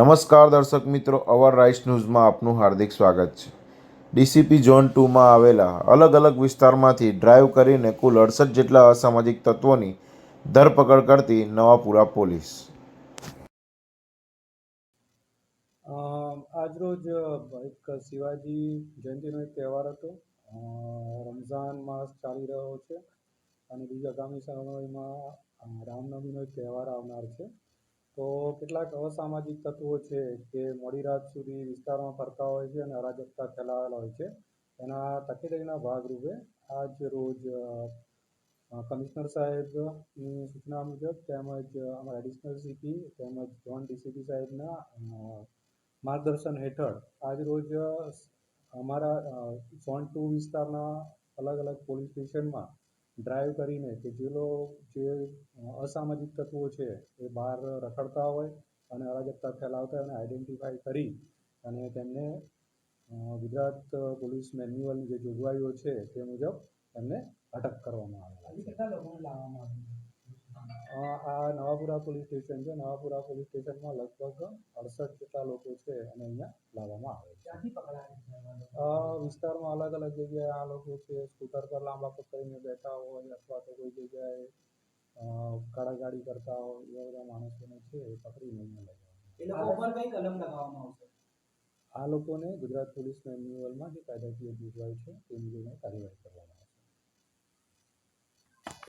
નમસ્કાર દર્શક મિત્રો, અવર રાઇસ ન્યૂઝમાં આપનું હાર્દિક સ્વાગત છે. ડીસીપી ઝોન ટુમાં આવેલા અલગ અલગ વિસ્તારમાંથી ડ્રાઈવ કરીને કુલ અડસઠ જેટલા અસામાજિક તત્વોની ધરપકડ કરતી નવાપુરા પોલીસ. આજરોજ એક શિવાજી જયંતિનો એક તહેવાર હતો. રમઝાન માસ ચાલી રહ્યો છે અને બીજા આગામી સમયમાં રામનવમીનો એક તહેવાર આવનાર છે. તો કેટલાક અસામાજિક તત્વો છે કે મોડી રાત સુધી વિસ્તારમાં ફરતા હોય છે અને અરાજકતા ફેલાવેલા હોય છે. એના તકેદારીના ભાગરૂપે આજ રોજ કમિશનર સાહેબની સૂચના મુજબ તેમજ અમારા એડિશનલ સીપી તેમજ જોન ડીસીપી સાહેબના માર્ગદર્શન હેઠળ આજરોજ રોજ અમારા ઝોન ટુ વિસ્તારના અલગ અલગ પોલીસ સ્ટેશનમાં ડ્રાઈવ કરીને કે જે જે અસામાજિક તત્વો છે એ બહાર રખડતા હોય અને અરાજકતા ફેલાવતા અને આઈડેન્ટિફાઈ કરી અને તેમને ગુજરાત પોલીસ મેન્યુઅલની જે જોગવાઈઓ છે તે મુજબ એમને અટક કરવામાં આવેલા છે. આ નવાપુરા પોલીસ સ્ટેશન છે. નવાપુરા પોલીસ સ્ટેશનમાં લગભગ અડસઠ જેટલા લોકો છે અને અહીંયા લાવવામાં આવે છે. વિસ્તારમાં અલગ અલગ જગ્યાએ આ લોકો છે. સ્કૂટર પર લાંબા પકડીને બેઠા હોય અથવા તો કોઈ જગ્યાએ કાળાગાડી કરતા હોય એવા બધા માણસોને છે એ પકડીને અહીંયા લઈ કલમ લગાવવામાં આવશે? આ લોકોને ગુજરાત પોલીસ મેન્યુઅલમાં જે કાયદાકીય જોગવાઈ છે તે મુજબની કાર્યવાહી.